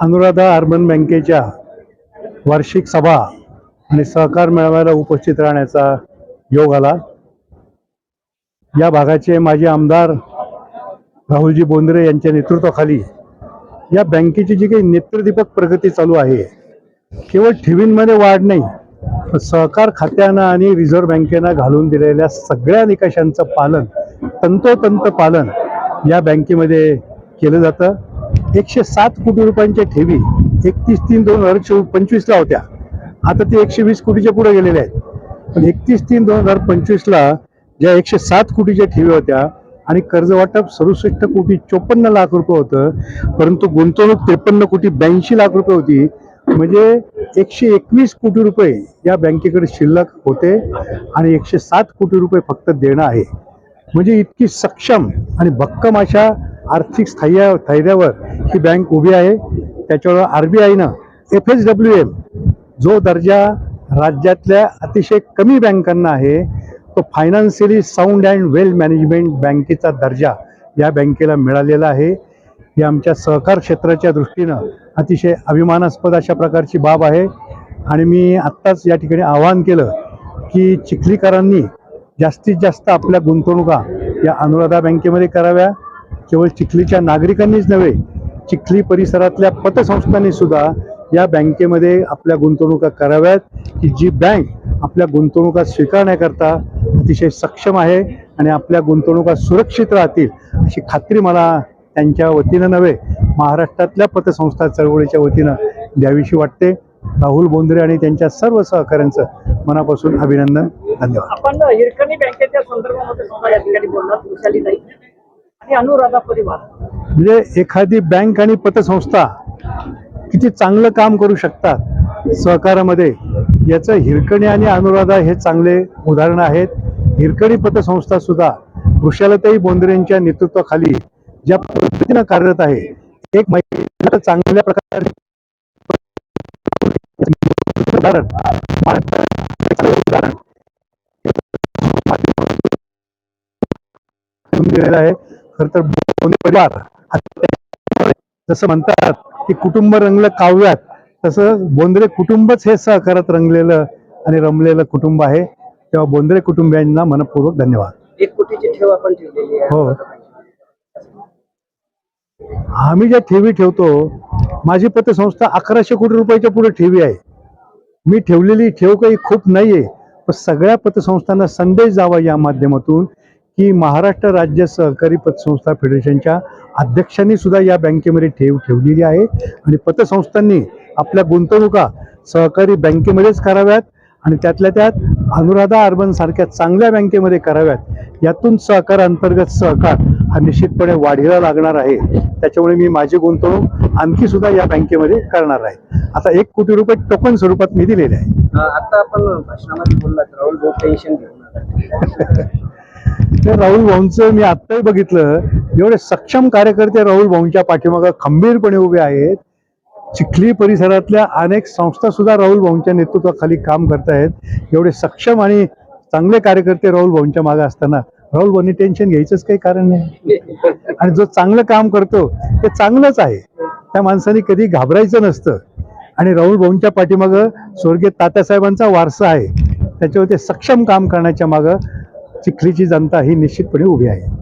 Anuradha urban बँकेच्या वार्षिक सभा आणि सहकार मेळाव्याला उपस्थित राहण्याचा योग आला. या भागाचे माजी आमदार राहुलजी बोंद्रे यांच्या नेतृत्वाखाली या बँकेची जी काही नेत्रदीपक प्रगती चालू आहे केवळ ठेवींमध्ये वाढ नाही सहकार खात्यानं आणि रिझर्व्ह बँकेनं घालून दिलेल्या सगळ्या निकषांचं पालन तंतोतंत पालन या बँकेमध्ये केलं जातं. एकशे सात कोटी रुपयांच्या ठेवी एकतीस तीन दोन हजार चो पंचवीसला होत्या. आता ते एकशे वीस कोटीच्या पुढे गेलेल्या आहेत. पण एकतीस तीन दोन हजार पंचवीसला ज्या एकशे सात कोटीच्या ठेवी होत्या आणि कर्ज वाटप सदुसष्ट कोटी चोपन्न लाख रुपये होतं परंतु गुंतवणूक त्रेपन्न कोटी ब्याऐंशी लाख रुपये होती. म्हणजे एकशे एकवीस कोटी रुपये या बँकेकडे शिल्लक होते आणि एकशे सात कोटी रुपये फक्त देणं आहे. म्हणजे इतकी सक्षम आणि भक्कम अशा आर्थिक स्थैर्या स्थैर्यावर ही बँक उभी आहे. त्याच्यावर आर बी आयनं एफ एस डब्ल्यू एम जो दर्जा राज्यातल्या अतिशय कमी बँकांना आहे तो financially sound and well management बँकेचा दर्जा या बँकेला मिळालेला आहे. ही आमच्या सहकार क्षेत्राच्या दृष्टीनं अतिशय अभिमानास्पद अशा प्रकारची बाब आहे. आणि मी आत्ताच या ठिकाणी आवाहन केलं की चिखलीकरांनी जास्तीत जास्त आपल्या गुंतवणुका या अनुराधा बँकेमध्ये कराव्या. केवळ चिखलीच्या नागरिकांनीच नव्हे चिखली परिसरातल्या पतसंस्थांनी सुद्धा या बँकेमध्ये आपल्या गुंतवणुका कराव्यात की जी बँक आपल्या गुंतवणुका स्वीकारण्याकरता अतिशय सक्षम आहे आणि आपल्या गुंतवणुका सुरक्षित राहतील अशी खात्री मला त्यांच्या वतीनं नव्हे महाराष्ट्रातल्या पतसंस्था चळवळीच्या वतीनं द्यावीशी वाटते. राहुल बोंद्रे आणि त्यांच्या सर्व सहकाऱ्यांचं मनापासून अभिनंदन धन्यवाद. आपण हिरकणी बँकेच्या संदर्भामध्ये आणि अनुराधा परिवार. म्हणजे एखादी बँक आणि पतसंस्था किती चांगलं काम करू शकतात सहकारामध्ये याचं हिरकणी आणि अनुराधा हे चांगले उदाहरण आहेत. हिरकणी पतसंस्था सुद्धा वृषालताई बोंद्रेंच्या नेतृत्वाखाली ज्या पद्धतीनं कार्यरत आहे एक महिला चांगल्या प्रकारे उदाहरण. उदाहरण आहे. खर तर परिवार जसं म्हणतात की कुटुंब रंगलं काव्यात तसं बोंद्रे कुटुंबच हे सहकारात रंगलेलं आणि रमलेलं कुटुंब आहे. तेव्हा बोंद्रे कुटुंबियांना मनपूर्वक धन्यवाद. एक कोटीची ठेव आपण ठेवलेली हो. आम्ही ज्या ठेवी ठेवतो माझी पतसंस्था अकराशे कोटी रुपयाच्या पुढे ठेवी आहे. मी ठेवलेली ठेव काही खूप नाहीये पण सगळ्या पतसंस्थांना संदेश जावा या माध्यमातून की महाराष्ट्र राज्य सहकारी पतसंस्था फेडरेशनच्या अध्यक्षांनी सुद्धा या बँकेमध्ये ठेव ठेवलेली आहे. आणि पतसंस्थांनी आपल्या गुंतवणुका सहकारी बँकेमध्येच कराव्यात आणि त्यातल्या त्यात अनुराधा अर्बन सारख्या चांगल्या बँकेमध्ये कराव्यात. यातून सहकार अंतर्गत सहकार हा निश्चितपणे वाढीला लागणार आहे. त्याच्यामुळे मी माझी गुंतवणूक आणखी सुद्धा या बँकेमध्ये करणार आहे. आता एक कोटी रुपये टोकन स्वरूपात मी दिलेले आहे. आता आपण भाषणामध्ये बोललात राहुल तर राहुल भाऊंचं मी आत्ताही बघितलं एवढे सक्षम कार्यकर्ते राहुल भाऊंच्या पाठीमागं खंबीरपणे उभे आहेत. चिखली परिसरातल्या अनेक संस्था सुद्धा राहुल भाऊंच्या नेतृत्वाखाली काम करतायत एवढे सक्षम आणि चांगले कार्यकर्ते राहुल भाऊंच्या मागे असताना राहुल भाऊंनी टेन्शन घ्यायचंच काही कारण नाही. आणि जो चांगलं काम करतो ते चांगलंच आहे. त्या माणसाने कधी घाबरायचं नसतं. आणि राहुल भाऊंच्या पाठीमागं स्वर्गीय तात्यासाहेबांचा वारसा आहे. त्याच्यावर ते सक्षम काम करण्याच्या मागं चिखलीची जनता ही निश्चितपणे उभी आहे.